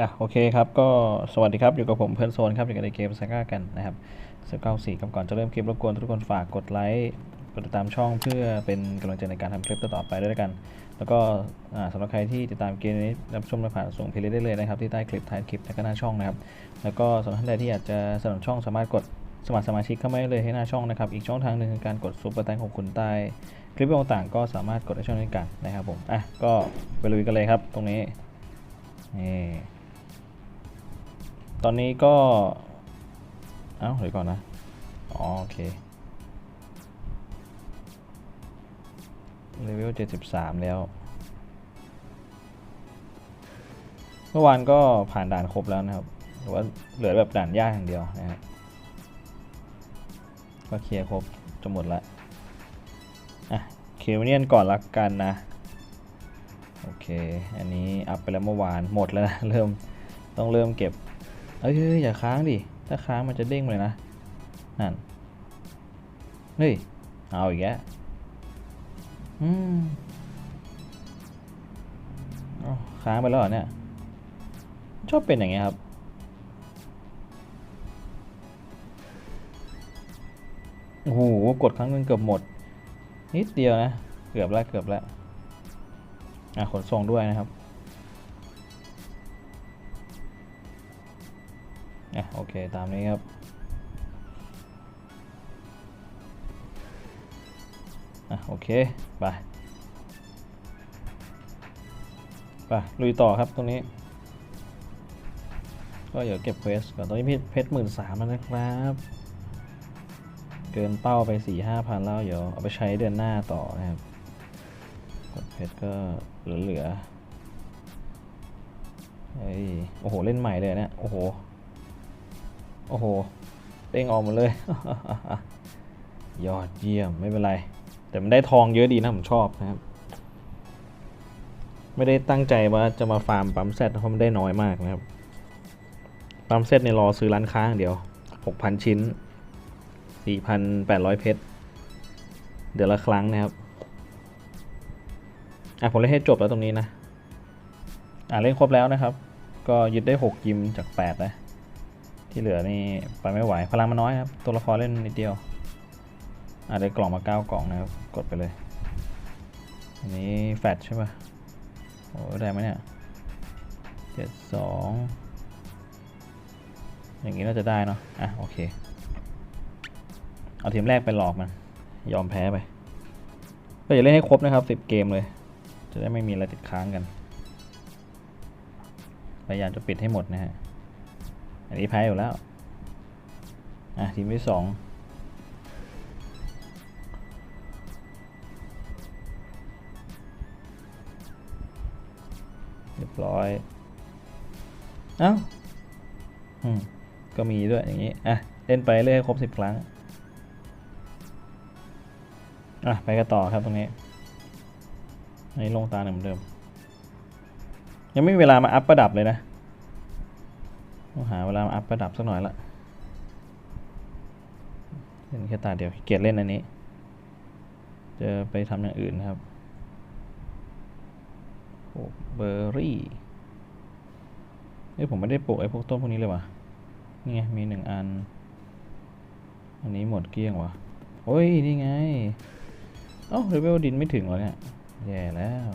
อะโอเคครับก็สวัสดีครับ อยู่กับผมเพื่อนโซนครับอยู่กันในเกมซาก้ากันนะครับเซฟเก้าสี่ก่อนจะเริ่มคลิปรบกวนทุกคนฝากกดไลค์กดติดตามช่องเพื่อเป็นกำลังใจในการทำคลิปต่อๆไปด้วยกัน แล้วก็สำหรับใครที่ติดตามเกมนี้รับชมผ่านส่งเพลย์ได้เลยนะครับที่ใต้คลิปท้ายคลิปและก็หน้าช่องนะครับแล้วก็สำหรับท่านใดที่อยากจะสนับสนุนช่องสามารถกดสมัครสมาชิกเข้ามาได้เลยให้หน้าช่องนะครับอีกช่องทางหนึ่งคือการกดซุปเปอร์แตงของคุณใต้คลิปต่างๆก็สามารถกดได้ช่องนี้กันนะครับผมอะก็ไปลุยกันเลยครับตรงนี้นี่ ตอนนี้ก็ เอ้าเดี๋ยวก่อนนะ อ๋อ โอเคเลเวล 73 แล้ว เมื่อวานก็ผ่านด่านครบแล้วนะครับหรือว่าเหลือแบบด่านยากอย่างเดียวนะครับก็เคลียร์ครบจะหมดละอะเคเนียนก่อนละกันนะ โอเค อันนี้อัพไปแล้วเมื่อวานหมดแล้วนะ เริ่มต้องเริ่มเก็บ เอ้ยเฮ้ยอย่าค้างดิ ถ้าค้างมันจะเด้งเลยนะ นั่น เฮ้ย เอาอีกแล้วอืมค้างไปแล้วเนี่ย ชอบเป็นอย่างเงี้ยครับ โอ้โห กดครั้งนึงเกือบหมด นิดเดียวนะ เกือบแล้วเกือบแล้ว อะขนส่งด้วยนะครับ อะโอเคตามนี้ครับ อะโอเค ไป ไป ลุยต่อครับตรงนี้ ก็เดี๋ยวเก็บเควสก่อนตอนนี้เพชรหมื่นสามแล้วนะครับ เกินเป้าไปสี่ห้าพันแล้วเดี๋ยวเอาไปใช้เดือนหน้าต่อนะครับกดเพชรก็เหลือๆเฮ้ย โอ้โห เล่นใหม่เลยเนี่ย โอ้โห โอ้โหเด้งออกหมาเลย ยอดเยี่ยมไม่เป็นไร แต่มันได้ทองเยอะดีนะผมชอบนะครับ ไม่ได้ตั้งใจว่าจะมาฟาร์มปั๊มเซตเพราะมันได้น้อยมากนะครับปั๊มเซตในรอซื้อร้านค้าอย่างเดียว 6,000 ชิ้น 4,800 เพชรเดือนละครั้งนะครับ อะผมเล่นให้จบแล้วตรงนี้นะ อะเล่นครบแล้วนะครับ ก็ยึดได้ 6 ยิมจาก 8 นะ ที่เหลือนี่ไปไม่ไหว พลังมันน้อยครับ ตัวละครเล่นนิดเดียว อาจได้กล่องมาเก้ากล่องนะครับ กดไปเลย อันนี้แฟตใช่ปะโอ้ได้ไหมเนี่ยเจ็ดสองอย่างนี้น่าจะได้เนาะ อะโอเค เอาทีมแรกไปหลอกมัน ยอมแพ้ไป ก็อย่าเล่นให้ครบนะครับสิบเกมเลย จะได้ไม่มีอะไรติดค้างกัน พยายามจะปิดให้หมดนะฮะ อันนี้แพ้อยู่แล้ว อะ ทีมที่สองเรียบร้อย เอ้า อืม ก็มีด้วยอย่างนี้ อะ เล่นไปเรื่อยให้ครบสิบครั้ง อะ ไปกันต่อครับตรงนี้อันนี้ลงตาเหมือนเดิม ยังไม่มีเวลามาอัพประดับเลยนะ ต้องหาเวลาอัพประดับสักหน่อยละเล่นแค่ตาเดียวเกียจเล่นอันนี้ จะไปทำอย่างอื่นนะครับปลูกเบอร์รี่เอ้ยผมไม่ได้ปลูกไอ้พวกต้นพวกนี้เลยว่ะนี่ไงมีหนึ่งอัน อันนี้หมดเกลี้ยงว่ะโอ้ย นี่ไง เอ้าเลเวลดินไม่ถึงเหรอเนี่ย แย่แล้ว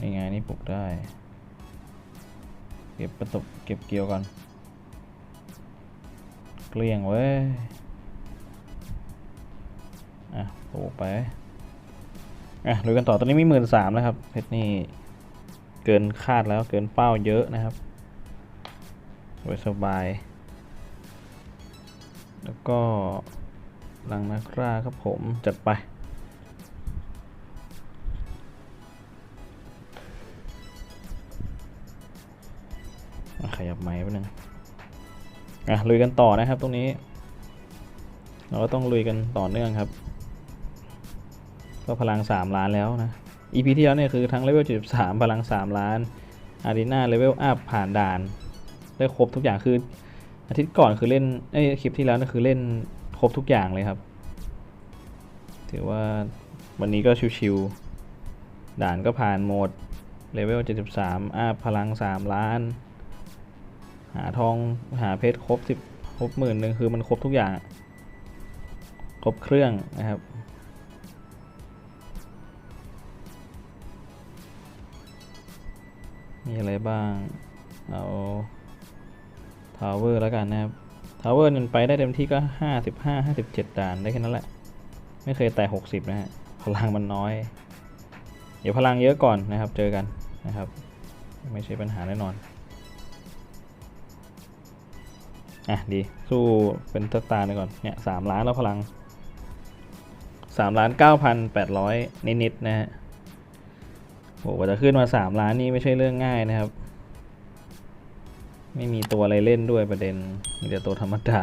นี่ไงนี่ปลูกได้ เก็บประตบเก็บเกี่ยวก่อนเกลี้ยงเว้ย อะปลูกไป อะดูกันต่อ ตอนนี้มีหมื่นสามแล้วครับ เพชรนี่ เกินคาดแล้วเกินเป้าเยอะนะครับไว้สบาย แล้วก็ลังนักล่าครับผม จัดไป ไม้ไปหนึ่งอะลุยกันต่อนะครับตรงนี้ เราก็ต้องลุยกันต่อเนื่องครับ ก็พลัง 3 ล้านแล้วนะ EP ที่แล้วเนี่ยคือทั้งเลเวล73 พลัง 3 ล้านอารีนาเลเวลอัพผ่านด่าน ได้ครบทุกอย่างคือ อาทิตย์ก่อนคือเล่นไอ้คลิปที่แล้วนี่คือเล่นครบทุกอย่างเลยครับ ถือว่าวันนี้ก็ชิวๆด่านก็ผ่านหมดเลเวล73อัพพลัง 3 ล้าน หาทองหาเพชรครบ10ครบหมื่นหนึ่งคือมันครบทุกอย่าง ครบเครื่องนะครับ มีอะไรบ้าง เอาทาวเวอร์แล้วกันนะครับทาวเวอร์มันไปได้เต็มที่ก็55 57ด่านได้แค่นั้นแหละ ไม่เคยแต่60นะฮะพลังมันน้อย เดี๋ยวพลังเยอะก่อนนะครับ เจอกันนะครับ ไม่ใช่ปัญหาแน่นอน อะดี สู้เป็นตตาเลยก่อน เนี่ยสามล้านแล้วพลังสามล้านเก้าพันแปดร้อยนิดๆนะฮะโหกว่าจะขึ้นมาสามล้านนี่ไม่ใช่เรื่องง่ายนะครับ ไม่มีตัวอะไรเล่นด้วยประเด็น มีแต่ตัวธรรมดา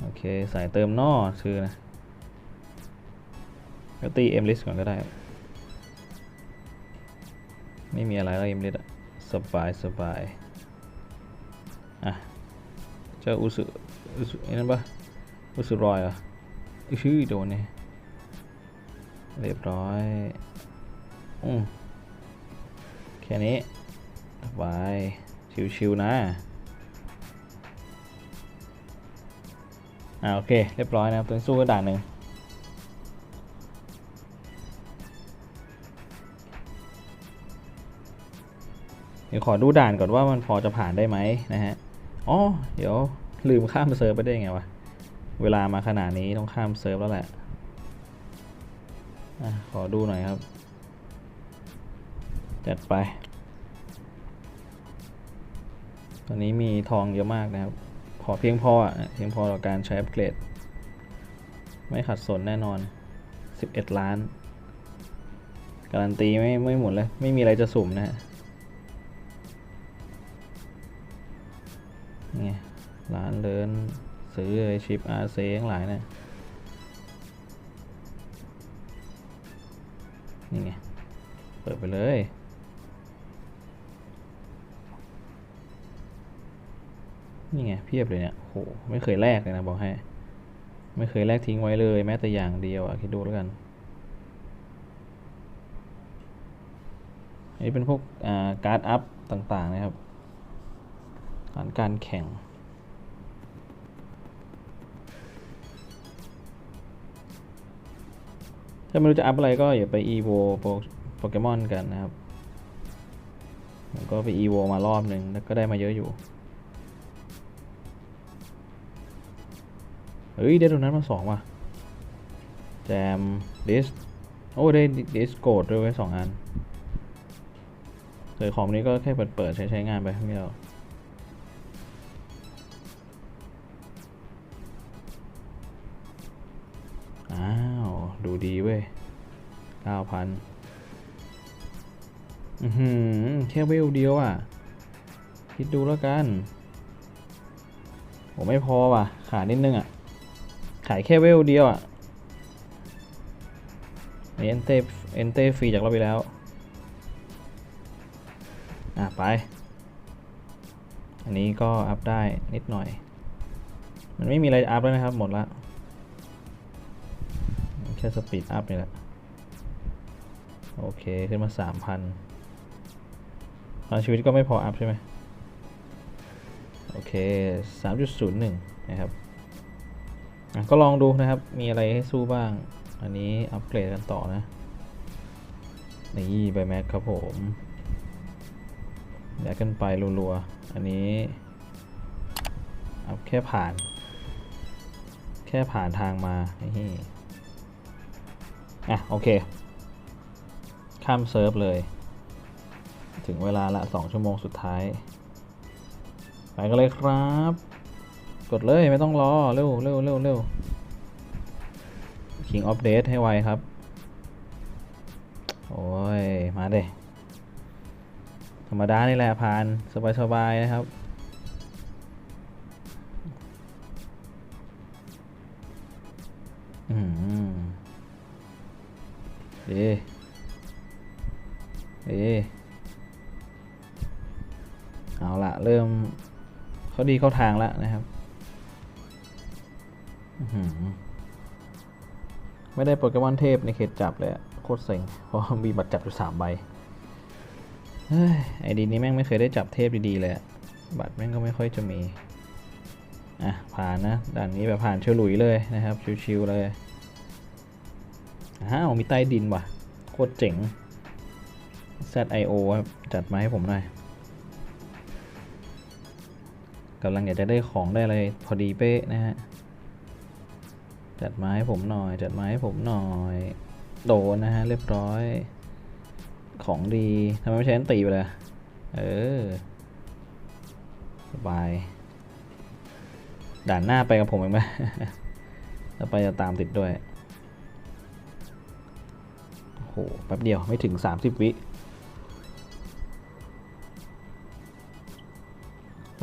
โอเคใส่เติมนอชื่อนะก็ตีเอ็มลิสก่อนก็ได้ ไม่มีอะไรแล้วเอ็มลิสอะสบายสบาย จ้าอุสุอุสุไอ้นั่นปะอุสุรอยอะชื่อโดนเนี่ยเรียบร้อยอืมแค่นี้บายชิวๆนะอ่าโอเค เรียบร้อยนะครับตัวสู้ก็ด่านหนึ่งเดี๋ยวขอดูด่านก่อนว่ามันพอจะผ่านได้ไหมนะฮะ อ๋อ เดี๋ยวลืมข้ามเซิร์ฟไปได้ไงวะ เวลามาขนาดนี้ต้องข้ามเซิร์ฟแล้วแหละอะขอดูหน่อยครับ จัดไป ตอนนี้มีทองเยอะมากนะครับ พอเพียงพออะเพียงพอต่อการใช้อัปเกรด ไม่ขัดสนแน่นอน 11 ล้าน การันตีไม่ไม่หมดเลย ไม่มีอะไรจะสุ่มนะฮะ ร้านเลินซื้อเลยชิปอาเซทั้งหลายเนะนี่ไง เปิดไปเลยนี่ไงเพียบเลยเนี่ยโหไม่เคยแลกเลยนะบอกให้ ไม่เคยแลกทิ้งไว้เลยแม้แต่อย่างเดียวอะคิดดูแล้วกันอันนี้เป็นพวกการ์ดอัพต่างๆนะครับฐานการแข่ง ถ้าไม่รู้จะอัพอะไรก็อย่าไป evo โปโปเกมอนกันนะครับผมก็ไป evo มารอบหนึ่งแล้วก็ได้มาเยอะอยู่ เฮ้ย ได้ตรงนั้นมาสองว่ะ แจมดิสโอ้ ได้ดิสโกดด้วยไว้สองอันส่วนของนี้ก็แค่เปิดเปิดใช้ใช้งานไปไม่เอา ว้ยเก้าพันอืแค่เวลเดียวอะ คิดดูแล้วกันผมไม่พอว่ะ ขาดนิดนึงอะ ขายแค่เวลเดียวอะเอ็นเต้เอ็นเต้ฟรีจากเราไปแล้ว อะ ไป อันนี้ก็อัพได้นิดหน่อย มันไม่มีอะไรอัพแล้วนะครับ หมดละ แค่สปีดอัพนี่แหละ โอเค ขึ้นมาสามพันตอนชีวิตก็ไม่พออัพใช่ไหมโอเคสามจุดศูนย์หนึ่งนะครับก็ลองดูนะครับ มีอะไรให้สู้บ้าง อันนี้อัปเกรดกันต่อนะ นี่ใบแม็กครับผมแยกกันไปรัวๆ อันนี้อัพแค่ผ่าน แค่ผ่านทางมานี่ อะ โอเค ข้ามเซิร์ฟเลย ถึงเวลาละ2ชั่วโมงสุดท้าย ไปกันเลยครับ กดเลยไม่ต้องรอ เร็วเร็วเร็วเร็ว King of Death ให้ไวครับ โอ้ย มาเด้ธรรมดานี่แหละผ่าน สบาย ๆ นะครับ เอเอาละเริ่มเขาดีเข้าทางแล้วนะครับไม่ได้โปเกมอนเทพในเขตจับเลยโคตรเซ็งเพราะมีบัตรจับอยู่สามใบเฮ้ยไอดีนี้แม่งไม่เคยได้จับเทพดีๆเลยบัตรแม่งก็ไม่ค่อยจะมี อะ ผ่านนะด่านนี้แบบผ่านเฉลุยเลยนะครับ ชิวๆเลยอ้าวมีใต้ดินว่ะ โคตรเจ๋ง ZIO ครับ จัดมาให้ผมหน่อยกำลังอยากจะได้ของได้อะไรพอดีเป๊ะนะฮะ จัดมาให้ผมหน่อย จัดมาให้ผมหน่อย โดนนะฮะ เรียบร้อย ของดีทำไมไม่ใช้นตีไปเลยอะเออ สบาย ด่านหน้าไปกับผมเองไหมแล้วไปจะตามติดด้วยโอ้โหแป๊บเดียวไม่ถึง 30 วิ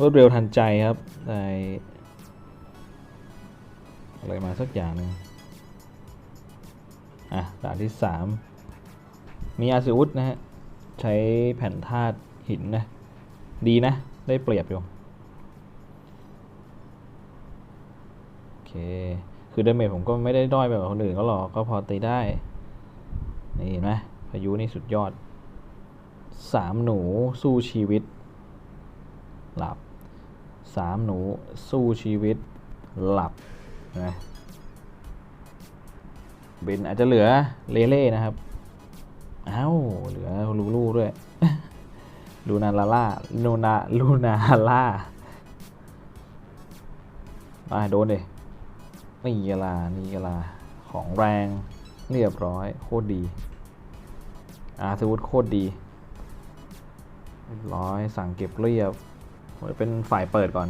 รวดเร็วทันใจครับได้อะไรมาสักอย่างหนึ่งอะด่านที่ 3 มีอาซิอุสนะฮะ ใช้แผ่นธาตุหินนะ ดีนะ ได้เปรียบอยู่ โอเค คือดาเมจผมก็ไม่ได้ด้อยไปกว่าคนอื่นก็หรอก ก็พอตีได้ นี่เห็นไหมพายุนี่สุดยอดสามหนูสู้ชีวิต หลับ สามหนูสู้ชีวิตหลับนไหมเบนอาจจะเหลือเลเล่นะครับ เอ้า เหลือลูลูด้วยลูนาลาล่าลูนาลูนาล่ามาโดนดินี่กลานี่กลา ของแรงเรียบร้อย โคตรดีอาสวุธโคตรดีเรียบร้อยสั่งเก็บเรียบ เป็นฝ่ายเปิดก่อน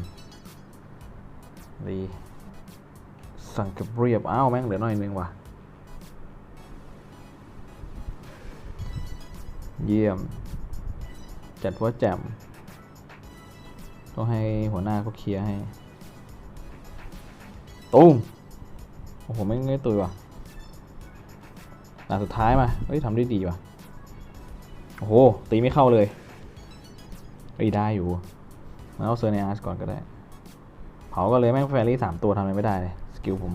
ดีสั่งเก็บเรียบอ้าวแม่งเหลือหน่อยนึงว่ะ เยี่ยม จัดว่าแจ่มต้องให้หัวหน้าเขาเคลียร์ให้ ตุ้มโอ้โหไม่ไม่ตุยว่ะด่านสุดท้ายมา เฮ้ยทำได้ดีว่ะ โอ้โห ตีไม่เข้าเลยเฮ้ยได้อยู่ เอาเซอร์เนอาร์สก่อนก็ได้ เผาก็เลยแม่งแฟรี่สามตัวทำอะไรไม่ได้เลยสกิลผม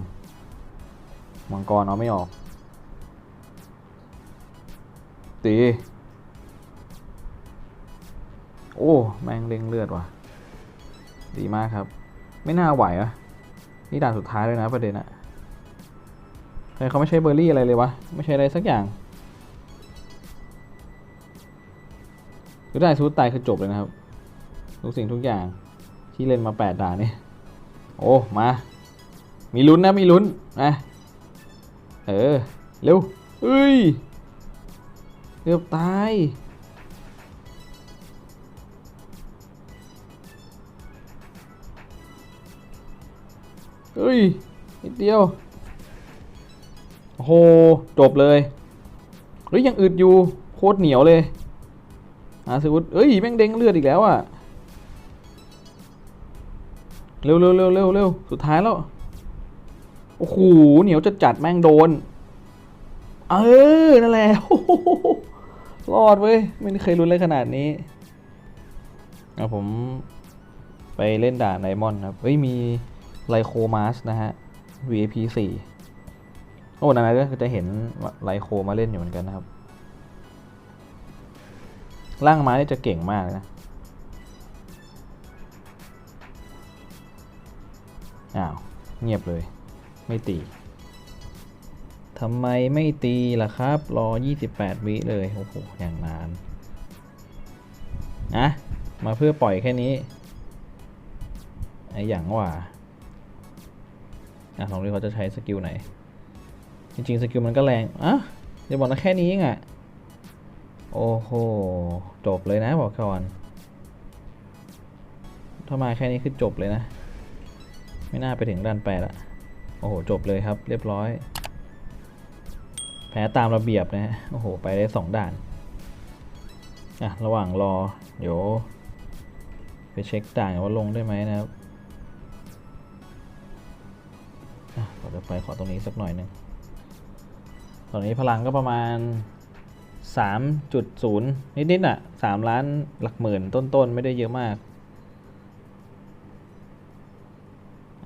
มังกรเอาไม่ออก ตี โอ้ แม่งเร่งเลือดว่ะ ดีมากครับ ไม่น่าไหวอะนี่ด่านสุดท้ายเลยนะประเด็นอะทำไมเขาไม่ใช้เบอร์รี่อะไรเลยวะ ไม่ใช่อะไรสักอย่างคือได้ซูตายคือจบเลยนะครับ ทุกสิ่งทุกอย่างที่เล่นมาแปดด่านนี่โอ้มา มีลุ้นนะมีลุ้นนะเออเร็วเอ้ยเกือบตายเฮ้ยนิดเดียวโอ้โหจบเลยเฮ้ยยังอึดอยู่โคตรเหนียวเลยอาสวุธเอ้ยแม่งเด้งเลือดอีกแล้วอะ เร็วเร็วเร็วเร็วเร็วสุดท้ายแล้ว โอ้โห เหนียวจะจัดแม่งโดน เออ นั่นแหละรอดเว้ย ไม่เคยรุนเลยขนาดนี้เอาผมไปเล่นด่านไดมอนครับ เฮ้ย มีไลโคมาสนะฮะ VIP 4 โอ้นานๆก็จะเห็นไลโคมาเล่นอยู่เหมือนกันนะครับ ร่างม้านี่จะเก่งมากนะ อ้าวเงียบเลย ไม่ตีทำไมไม่ตีล่ะครับ รอ 28 วิเลย โอ้โห อย่างนานนะมาเพื่อปล่อยแค่นี้ ไออย่างว่าอะลองดูเขาจะใช้สกิลไหน จริง ๆ สกิลมันก็แรงอะอย่าบอกนะแค่นี้เองโอ้โห จบเลยนะบอกก่อน ถ้ามาแค่นี้คือจบเลยนะ ไม่น่าไปถึงด้านแปดอะโอ้โห จบเลยครับ เรียบร้อย แพ้ตามระเบียบนะฮะ โอ้โห ไปได้สองด่าน อะ ระหว่างรอ เดี๋ยว ไปเช็คด่านว่าลงได้ไหมนะครับอะเราจะไปขอตรงนี้สักหน่อยหนึ่ง ตอนนี้พลังก็ประมาณ 3.0 นิดๆอะ 3 ล้านหลักหมื่นต้นๆ ไม่ได้เยอะมาก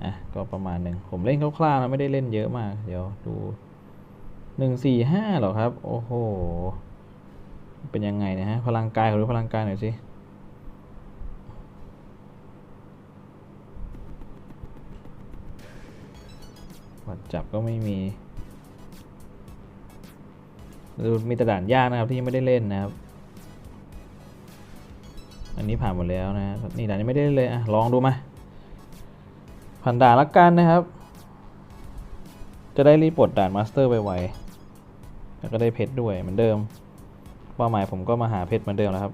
อะ ก็ประมาณหนึ่งผมเล่นคร่าวๆนะไม่ได้เล่นเยอะมาก เดี๋ยวดูหนึ่งสี่ห้าหรอครับ โอ้โห เป็นยังไงเนะฮะ พลังกายหรือพลังกายหน่อยสิวัดจับก็ไม่มีดูมีแต่ด่านยากนะครับที่ยังไม่ได้เล่นนะครับ อันนี้ผ่านหมดแล้วนะนี่ด่านนี้ไม่ได้เล่นเลยอะลองดูมา ผ่านด่านละกันนะครับ จะได้รีบปลดด่านมาสเตอร์ไปไวแล้วก็ได้เพชรด้วยเหมือนเดิมเป้าหมายผมก็มาหาเพชรเหมือนเดิมแล้วครับ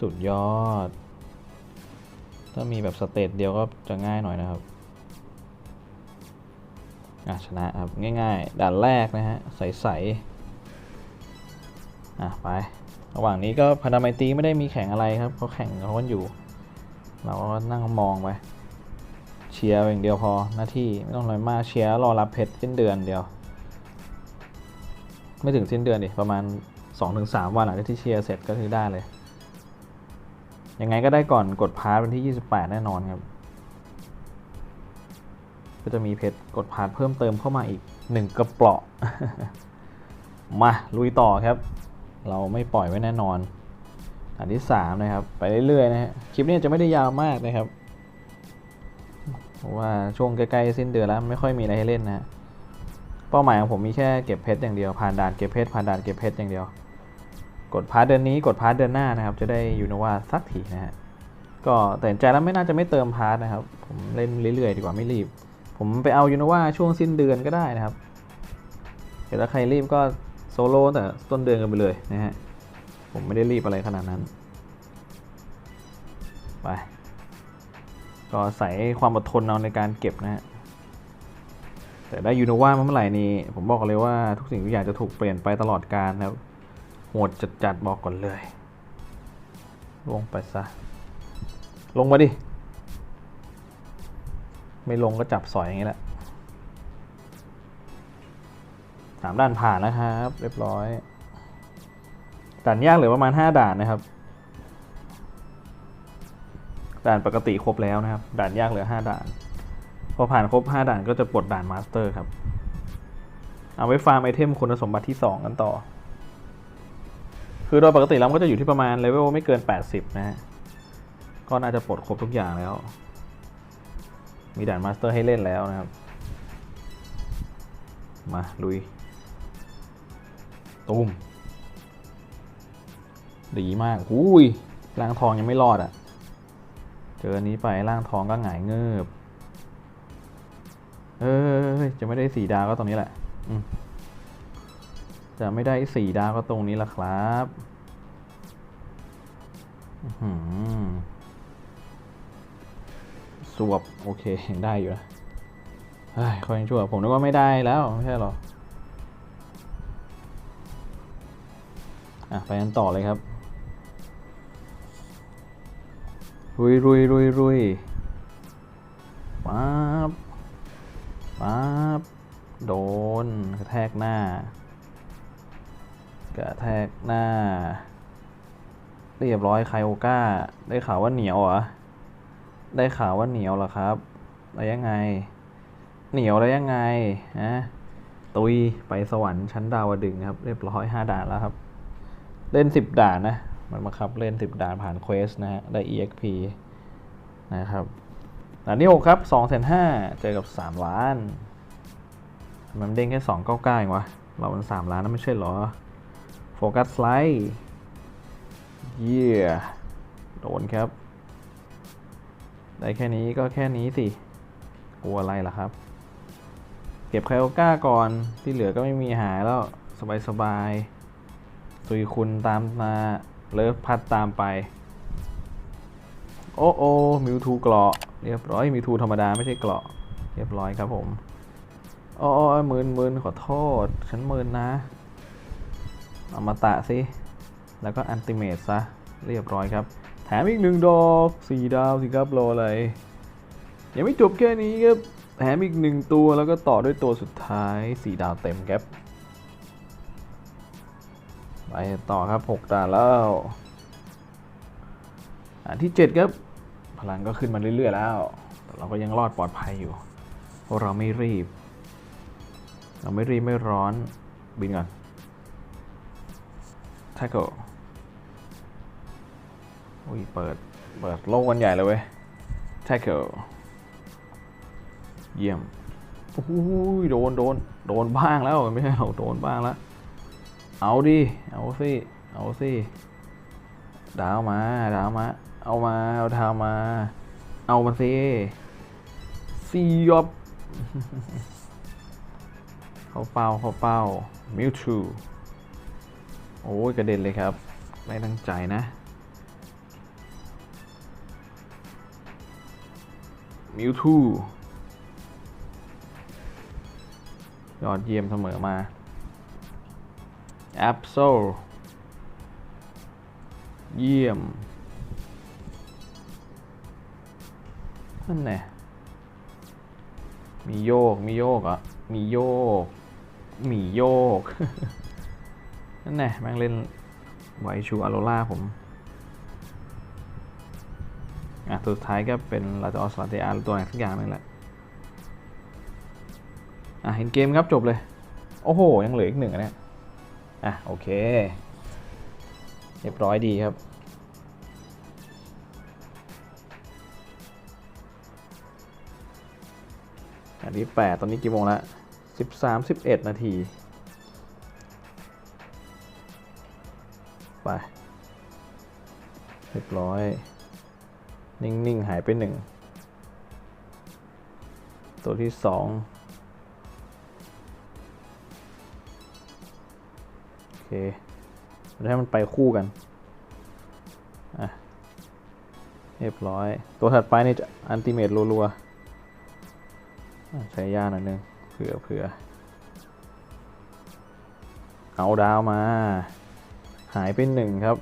สุดยอด ถ้ามีแบบสเตจเดียวก็จะง่ายหน่อยนะครับอะชนะครับง่ายๆ ด่านแรกนะฮะใสๆอะไประหว่างนี้ก็พันธมิตรีไม่ได้มีแข่งอะไรครับเขาแข่งเขากันอยู่ เราก็นั่งมองไป เชียร์อย่างเดียวพอหน้าที่ไม่ต้องอะไรมากเชียร์รอรับเพชรสิ้นเดือนเดียว ไม่ถึงสิ้นเดือนดิประมาณ 2-3 วันหลังจากที่เชียร์เสร็จก็คือได้เลยยังไงก็ได้ก่อนกดพาร์ทวันที่ 28 แน่นอนครับ ก็จะมีเพชรกดพาร์ทเพิ่มเติมเข้ามาอีก 1 กระเปาะมาลุยต่อครับ เราไม่ปล่อยไว้แน่นอนอันที่ 3 นะครับ ไปเรื่อยๆนะฮะคลิปนี้จะไม่ได้ยาวมากนะครับ เพราะว่าช่วงใกล้ๆสิ้นเดือนแล้วไม่ค่อยมีอะไรให้เล่นนะฮะเป้าหมายของผมมีแค่เก็บเพชรอย่างเดียวผ่านด่านเก็บเพชรผ่านด่านเก็บเพชรอย่างเดียว กดพาร์ทเดือนนี้กดพาร์ทเดือนหน้านะครับ จะได้ยูโนวาสักทีนะฮะก็แต่ใจแล้วไม่น่าจะไม่เติมพาร์ทนะครับ ผมเล่นเรื่อยๆดีกว่าไม่รีบ ผมไปเอายูโนวาช่วงสิ้นเดือนก็ได้นะครับเดี๋ยวถ้าใครรีบก็โซโล่แต่ต้นเดือนกันไปเลยนะฮะผมไม่ได้รีบอะไรขนาดนั้น ไป ก็ใส่ความอดทนเอาในการเก็บนะฮะแต่ได้ยูโนวามาเมื่อไหร่นี่ผมบอกเลยว่าทุกสิ่งทุกอย่างจะถูกเปลี่ยนไปตลอดกาลนะครับโหดจัดๆบอกก่อนเลย ลงไปซะ ลงมาดิ ไม่ลงก็จับสอยอย่างนี้แหละสามด่านผ่านแล้วครับ เรียบร้อยด่านยากเหลือประมาณห้าด่านนะครับ ด่านปกติครบแล้วนะครับ ด่านยากเหลือห้าด่าน พอผ่านครบห้าด่านก็จะปลดด่านมาสเตอร์ครับ เอาไว้ฟาร์มไอเทมคุณสมบัติที่สองกันต่อ คือโดยปกติแล้วก็จะอยู่ที่ประมาณเลเวลไม่เกิน 80 นะฮะ ก็น่าจะปลดครบทุกอย่างแล้ว มีด่านมาสเตอร์ให้เล่นแล้วนะครับ มาลุยตูมดีมากอุ้ยรางทองยังไม่รอดอะ่ะ เจออันนี้ไปร่างทองก็หงายเงือบเอ้ยจะไม่ได้สีดาวก็ตรงนี้แหละจะไม่ได้สี่ดาวก็ตรงนี้ละครับสวบโอเคยังได้อยู่นะเฮ้ยคอยยังชั่วผมนึกว่าไม่ได้แล้ว ไม่ใช่หรอ อะ ไปกันต่อเลยครับ รุยรุยรุยรุยป๊าบป๊าบโดนกระแทกหน้ากระแทกหน้า เรียบร้อยไคโอก้า ได้ข่าวว่าเหนียวเหรอ ได้ข่าวว่าเหนียวเหรอครับแล้วยังไง เหนียวแล้วยังไงฮะตุยไปสวรรค์ชั้นดาวดึงครับ เรียบร้อยห้าด่านแล้วครับ เล่นสิบด่านนะ มันบังคับเล่นสิบด่านผ่านเควสนะฮะ ได้ EXP นะครับด่านที่หกครับสองแสนห้าเจอกับสามล้านมันเด้งแค่สองเก้าเก้าเองวะ เรามันสามล้านนะไม่ใช่เหรอ โฟกัสไลด์เยี่ยโดนครับ ได้แค่นี้ก็แค่นี้สิ กลัวอะไรล่ะครับ เก็บไคโอก้าก่อนที่เหลือก็ไม่มีหายแล้ว สบายสบายๆซุยคุณตามมา เลิฟพัดตามไป โอ้โอมิวทูเกราะเรียบร้อยมิวทูธรรมดาไม่ใช่เกราะเรียบร้อยครับผมโอ้ยมืนมืนขอโทษ ฉันมืนนะ เอามาตะสิ แล้วก็อันติเมตซะ เรียบร้อยครับ แถมอีกหนึ่งดอกสี่ดาวสิครับรออะไร ยังไม่จบแค่นี้ครับ แถมอีกหนึ่งตัวแล้วก็ต่อด้วยตัวสุดท้ายสี่ดาวเต็มครับ ไปต่อครับหกด่านแล้วอันที่เจ็ดครับ พลังก็ขึ้นมาเรื่อย ๆ แล้วแต่เราก็ยังรอดปลอดภัยอยู่ เพราะเราไม่รีบ เราไม่รีบ ไม่ร้อนบินก่อน tackle อุ้ย เปิด เปิดโลกกันใหญ่เลยเว้ย tackle เยี่ยมอุ้ยโดน โดน โดนบ้างแล้ว ไม่ใช่เอโดนบ้างแล้ว เอาดิ เอาสิเอาสิดาวมาดาวมา เอามา เอาดาวมา เอามาสิซียอบเขาเป้าเขาเป้ามิวทูโอ้ยกระเด็นเลยครับ ไม่ตั้งใจนะ มิวทูยอดเยี่ยมเสมอมา แอปโซเยี่ยม นั่นแน่มีโยก มีโยกอะ มีโยก มีโยก นั่นแน่แม่งเล่นไวชูอโรล่าผม อะ ตัวสุดท้ายก็เป็นลาจอสลาเตอาตัวไหนสักอย่างนึงแหละ อะ เห็นเกมครับจบเลย โอ้โห ยังเหลืออีกหนึ่งอันเนี่ย อะโอเค เรียบร้อยดีครับ อันที่แปดตอนนี้กี่โมงละสิบสามสิบเอ็ดนาที ไป เรียบร้อย นิ่ง ๆ หายไปหนึ่ง ตัวที่สอง เคเราให้มันไปคู่กันอะเรียบร้อย ตัวถัดไปนี่จะอันติเมตรัวๆใช้ยาหน่อยนึงเผื่อเผื่อเอาดาวมา หายไปหนึ่งครับ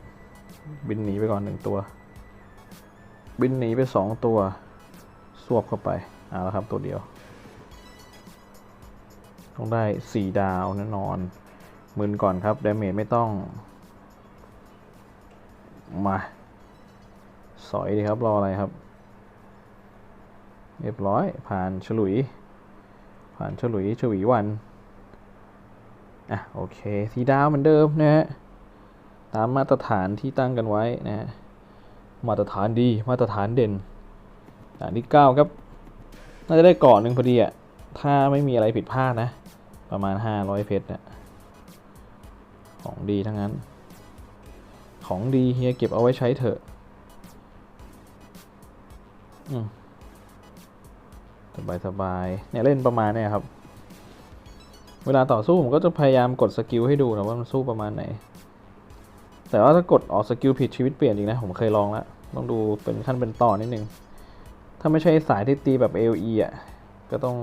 บินหนีไปก่อนหนึ่งตัว บินหนีไปสองตัวสวบเข้าไปเอาละครับตัวเดียว ต้องได้สี่ดาวแน่นอน มืนก่อนครับดาเมจไม่ต้อง มา สอยดีครับ รออะไรครับ เรียบร้อย ผ่านฉลุย ผ่านฉลุยฉวีวัน อะ โอเค สีดาวเหมือนเดิมนะฮะ ตามมาตรฐานที่ตั้งกันไว้นะฮะ มาตรฐานดี มาตรฐานเด่นอันที่9ครับ น่าจะได้เกาะหนึ่งพอดีอะถ้าไม่มีอะไรผิดพลาดนะ ประมาณ 500 เพชรเนี่ย ของดีทั้งนั้น ของดีเฮียเก็บเอาไว้ใช้เถอะอสบายสบายเนี่ยเล่นประมาณเนี่ยครับ เวลาต่อสู้ผมก็จะพยายามกดสกิลให้ดูนะว่ามันสู้ประมาณไหน แต่ว่าถ้ากดออกสกิลผิดชีวิตเปลี่ยนจริงนะ ผมเคยลองแล้ว ต้องดูเป็นขั้นเป็นตอนนิดนึง ถ้าไม่ใช่สายที่ตีแบบ AOE อะ ก็ต้อง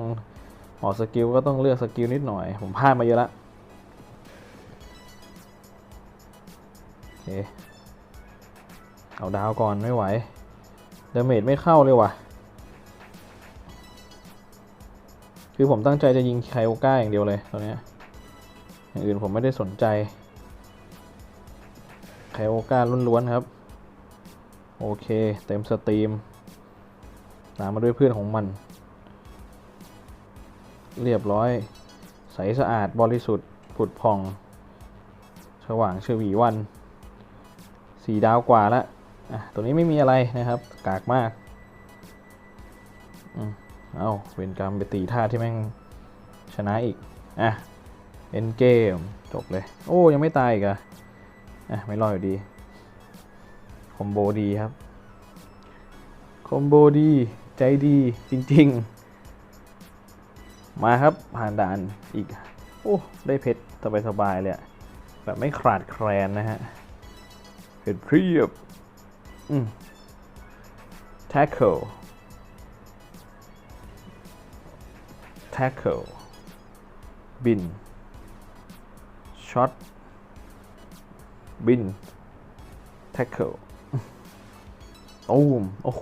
ออกสกิลก็ต้องเลือกสกิลนิดหน่อย ผมพลาดมาเยอะละ เคเอาดาวก่อนไม่ไหวเดาเมจไม่เข้าเลยว่ะ คือผมตั้งใจจะยิงไคโอก้าอย่างเดียวเลยตอนนี้อย่างอื่นผมไม่ได้สนใจไคโอก้าล้วนๆครับ โอเค เต็มสตรีมตามมาด้วยเพื่อนของมัน เรียบร้อย ใสสะอาดบริสุทธิ์ผุดผ่อง สว่างเฉวีวัน สี่ดาวกว่าแล้วอะตัวนี้ไม่มีอะไรนะครับ กากมากอืมเอาเวนกรรมไปตีท่าที่แม่งชนะอีก อะเอ็นเกมจบเลย โอ้ ยังไม่ตายอีกอะอะ ไม่รอดอยู่ดี คอมโบดีครับ คอมโบดี ใจดีจริง ๆ มาครับผ่านด่านอีก โอ้ ได้เพชรสบายๆเลยอะแบบไม่ขาดแคลนนะฮะ เพชรเพียบอืม tackle tackle บินช็อตบิน tackle ตูมโอ้โห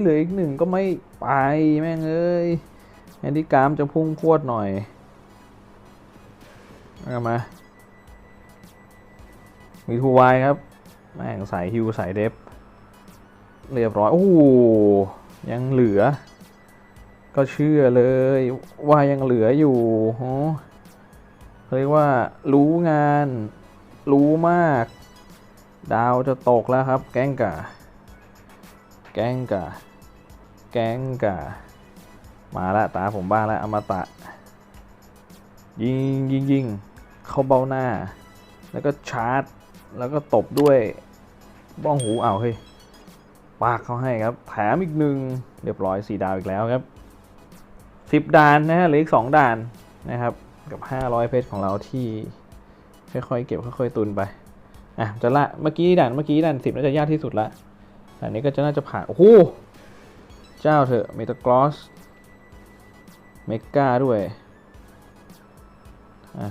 เหลืออีกหนึ่งก็ไม่ไปแม่งเอ้ยแอนดี้กรามจะพุ่งพรวดหน่อยเอามา มีทูวายครับ แม่งสายฮิวสายเดฟเรียบร้อย โอ้ยังเหลือ ก็เชื่อเลยว่ายังเหลืออยู่โอ้เรียกว่ารู้งาน รู้มาก ดาวจะตกแล้วครับ แกงกาแกงกาแกงกามาละตาผมบ้างล้วอมตะ ยิงยิงยิงเข้าเบ้าหน้า แล้วก็ชาร์จ แล้วก็ตบด้วยบ้องหูเอาวเฮ้ยปากเขาให้ครับ แถมอีกหนึ่งเรียบร้อยสี่ดาวอีกแล้วครับสิบด่านนะฮะเหลืออีกสองด่านนะครับ กับห้าร้อยเพชรของเราที่ค่อยๆเก็บค่อยๆตุนไปอะจะละเมื่อกี้ด่านเมื่อกี้ด่านสิบน่าจะยากที่สุดละด่านนี้ก็จะน่าจะผ่านโอ้โหเจ้าเถอะเมตากลอสเมกาด้วยอะ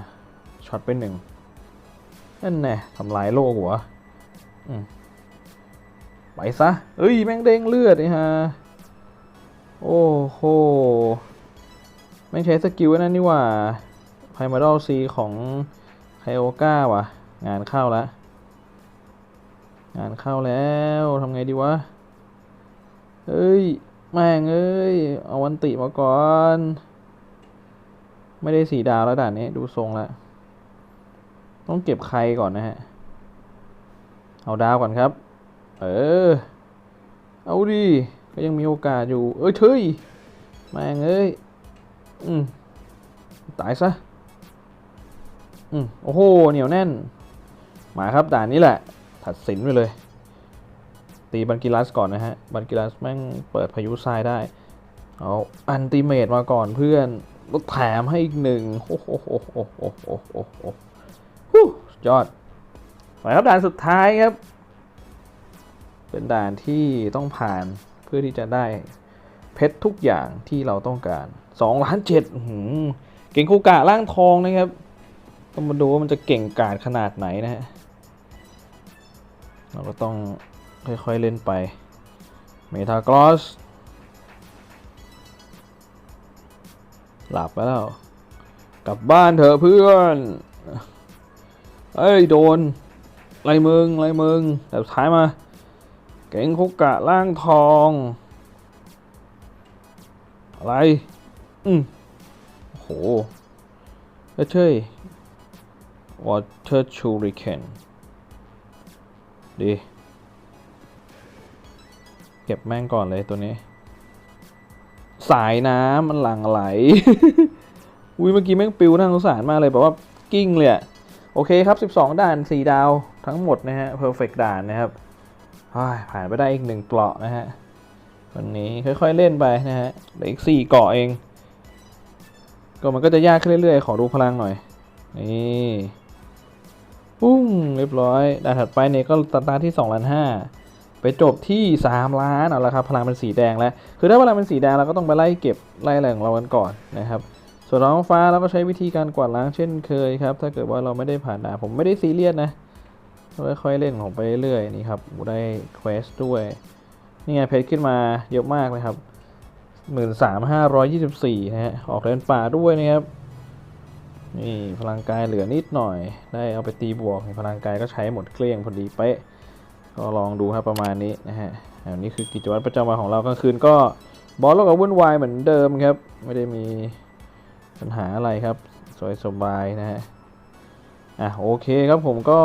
ช็อตไปหนึ่ง นั่นแน่ทำลายโลกหัวไปซะเอ้ย แม่งเด้งเลือดนี่ฮะ โอ้โห แม่งใช้สกิลว้นั่นนี่ว่าไพมาดอลซีของไคโอก้าว่ะ งานเข้าแล้ว งานเข้าแล้วทำไงดีวะเฮ้ย แม่งเอ้ย เอาวันติมาก่อน ไม่ได้สีดาวแล้วด่านนี้ ดูทรงแล้ว ต้องเก็บใครก่อนนะฮะ เอาดาวก่อนครับ เออ เอาดิ ก็ยังมีโอกาสอยู่ เอ้ยเฮ้ยแม่งเอ้ย อืม ตายซะ อืม โอ้โห เหนียวแน่น มาครับด่านนี้แหละตัดสินไปเลย ตีบันกิลัสก่อนนะฮะ บันกิลัสแม่งเปิดพายุทรายได้ เอาอันติเมตมาก่อนเพื่อนแล้วแถมให้อีกหนึ่งโอ้โหโอ้โหโอ้โหโอ้โห ฮู้ยอดไปครับด่านสุดท้ายครับ เป็นด่านที่ต้องผ่านเพื่อที่จะได้เพชรทุกอย่างที่เราต้องการ2ล้านเจ็ดเก่งคูกะร่างทองนะครับต้องมาดูว่ามันจะเก่งกาจขนาดไหนนะฮะเราก็ต้องค่อยๆเล่นไปเมทากรอสหลับไปแล้ว กลับบ้านเถอะเพื่อน เอ้ยโดนไรมึงไรมึงแต่ท้ายมา เก่งคุกกะล่างทอง อะไร อืมโหเอ้ยเช่ย water shuriken ดีเก็บแม่งก่อนเลยตัวนี้ สายน้ำมันหลั่งไหล อุ้ยเมื่อกี้แม่งปิวน่าสงสารมากเลยแบบว่ากิ้งเลยอะ โอเคครับ 12 ด่าน 4 ดาวทั้งหมดนะฮะ perfect ด่านนะครับผ่านไปได้อีกหนึ่งเกาะนะฮะวันนี้ค่อยๆเล่นไปนะฮะเหลืออีก4เกาะเอง ก็มันก็จะยากขึ้นเรื่อยๆ ขอดูพลังหน่อย นี่ปุ้งเรียบร้อยด่านถัดไปเนี่ยก็สตาร์ทที่2ล้านห้าไปจบที่ 3 ล้านเอาละครับพลังเป็นสีแดงแล้ว คือถ้าพลังเป็นสีแดงเราก็ต้องไปไล่เก็บไล่อะไรของเรากันก่อนนะครับ ส่วนน้องฟ้าเราก็ใช้วิธีการกวาดล้างเช่นเคยครับ ถ้าเกิดว่าเราไม่ได้ผ่านด่านผมไม่ได้ซีเรียสนะค่อยๆเล่นของไปเรื่อยๆนี่ครับได้เควสด้วยนี่ไงเพชรขึ้นมาเยอะมากเลยครับหมื่นสามห้าร้อยยี่สิบสี่นะฮะออกเล่นป่าด้วยนะครับนี่พลังกายเหลือนิดหน่อย ได้เอาไปตีบวกพลังกายก็ใช้หมดเกลี้ยงพอดีเป๊ะก็ลองดูครับประมาณนี้นะฮะอันนี้คือกิจวัตรประจำวันของเรากลางคืนก็บอลโลกกับวุ่นวายเหมือนเดิมครับ ไม่ได้มี ปัญหาอะไรครับ สวยสบายนะฮะ อะโอเคครับผมก็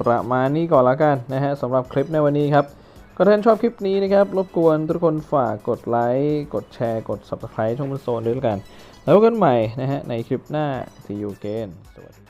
ประมาณนี้ก่อนละกันนะฮะสำหรับคลิปในวันนี้ครับ ก็ถ้าท่านชอบคลิปนี้นะครับ รบกวนทุกคนฝากกดไลค์กดแชร์กด Subscribe ช่องมันโซนด้วยกัน แล้วพบกันใหม่นะฮะในคลิปหน้า See you again สวัสดี